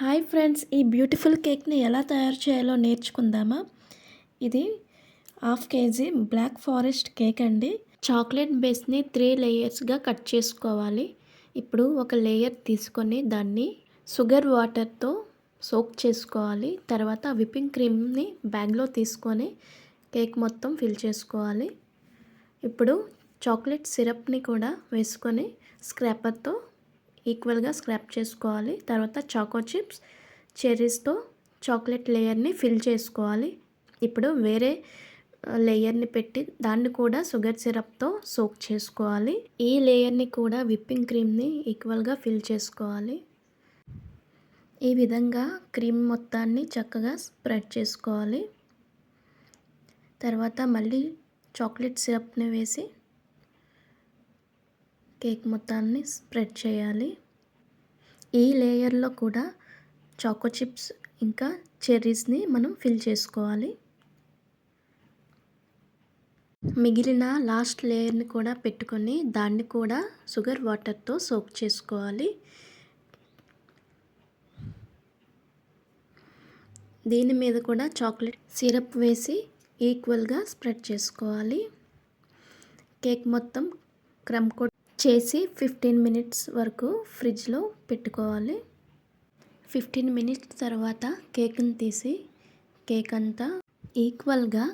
Hi friends ఈ beautiful కేక్ని ఎలా తయారు చేయాలో నేర్చుకుందామా? ఇది half KG black forest cake అండి. చాక్లెట్ బేస్ని త్రీ లేయర్స్గా కట్ చేసుకోవాలి. ఇప్పుడు ఒక లేయర్ తీసుకొని దాన్ని షుగర్ వాటర్తో సోక్ చేసుకోవాలి. తర్వాత విప్పింగ్ క్రీమ్ని బ్యాగ్లో తీసుకొని కేక్ మొత్తం ఫిల్ చేసుకోవాలి. ఇప్పుడు చాక్లెట్ సిరప్ని కూడా వేసుకొని స్క్రాపర్తో ఈక్వల్గా స్క్రాప్ చేసుకోవాలి. తర్వాత చాకో చిప్స్ చెర్రీస్తో చాక్లెట్ లేయర్ని ఫిల్ చేసుకోవాలి. ఇప్పుడు వేరే లేయర్ని పెట్టి దాన్ని కూడా షుగర్ సిరప్తో సోక్ చేసుకోవాలి. ఈ లేయర్ని కూడా విప్పింగ్ క్రీమ్ని ఈక్వల్గా ఫిల్ చేసుకోవాలి. ఈ విధంగా క్రీమ్ మొత్తాన్ని చక్కగా స్ప్రెడ్ చేసుకోవాలి. తర్వాత మళ్ళీ చాక్లెట్ సిరప్ని వేసి కేక్ మొత్తాన్ని స్ప్రెడ్ చేయాలి. ఈ లేయర్లో కూడా చాకో చిప్స్ ఇంకా చెర్రీస్ని మనం ఫిల్ చేసుకోవాలి. మిగిలిన లాస్ట్ లేయర్ని కూడా పెట్టుకొని దాన్ని కూడా షుగర్ వాటర్తో సోక్ చేసుకోవాలి. దీని మీద కూడా చాక్లెట్ సిరప్ వేసి ఈక్వల్గా స్ప్రెడ్ చేసుకోవాలి. కేక్ మొత్తం క్రమ్ చేసి ఫిఫ్టీన్ మినిట్స్ వరకు ఫ్రిడ్జ్లో పెట్టుకోవాలి. ఫిఫ్టీన్ మినిట్స్ తర్వాత కేక్ని తీసి కేక్ అంతా ఈక్వల్గా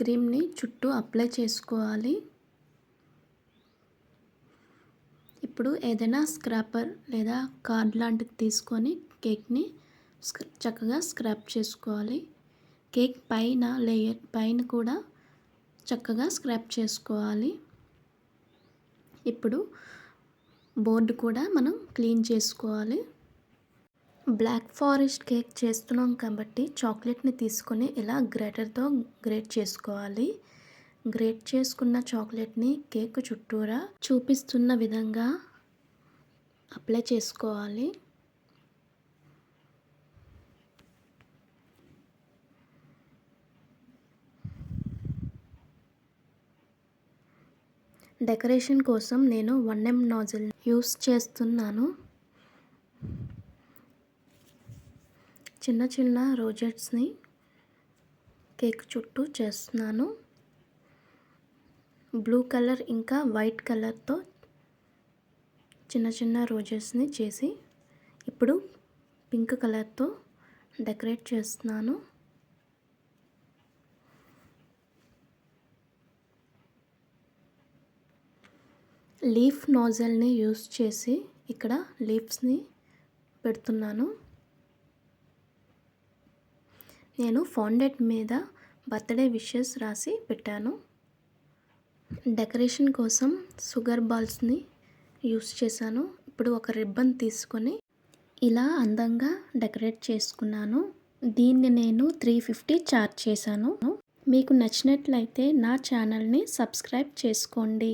క్రీమ్ని చుట్టూ అప్లై చేసుకోవాలి. ఇప్పుడు ఏదైనా స్క్రాపర్ లేదా కార్డ్ లాంటిది తీసుకొని కేక్ని చక్కగా స్క్రాప్ చేసుకోవాలి. కేక్ పైన లేయర్ పైన కూడా చక్కగా స్క్రాప్ చేసుకోవాలి. ఇప్పుడు బోర్డు కూడా మనం క్లీన్ చేసుకోవాలి. బ్లాక్ ఫారెస్ట్ కేక్ చేస్తున్నాం కాబట్టి చాక్లెట్ని తీసుకొని ఇలా గ్రేటర్తో గ్రేట్ చేసుకోవాలి. గ్రేట్ చేసుకున్న చాక్లెట్ని కేక్ చుట్టూరా చూపిస్తున్న విధంగా అప్లై చేసుకోవాలి. డెకరేషన్ కోసం నేను వన్ ఎం నాజిల్ యూస్ చేస్తున్నాను. చిన్న చిన్న రోజెట్స్ని కేక్ చుట్టూ చేస్తున్నాను. బ్లూ కలర్ ఇంకా వైట్ కలర్తో చిన్న చిన్న రోజెస్ని చేసి ఇప్పుడు పింక్ కలర్తో డెకరేట్ చేస్తున్నాను. లీఫ్ నోజల్ని యూస్ చేసి ఇక్కడ లీఫ్స్ని పెడుతున్నాను. నేను ఫౌండెట్ మీద బర్త్డే విషెస్ రాసి పెట్టాను. డెకరేషన్ కోసం షుగర్ బాల్స్ని యూస్ చేశాను. ఇప్పుడు ఒక రిబ్బన్ తీసుకొని ఇలా అందంగా డెకరేట్ చేసుకున్నాను. దీన్ని నేను త్రీ ఫిఫ్టీ చార్జ్ చేశాను. మీకు నచ్చినట్లయితే నా ఛానల్ని సబ్స్క్రైబ్ చేసుకోండి.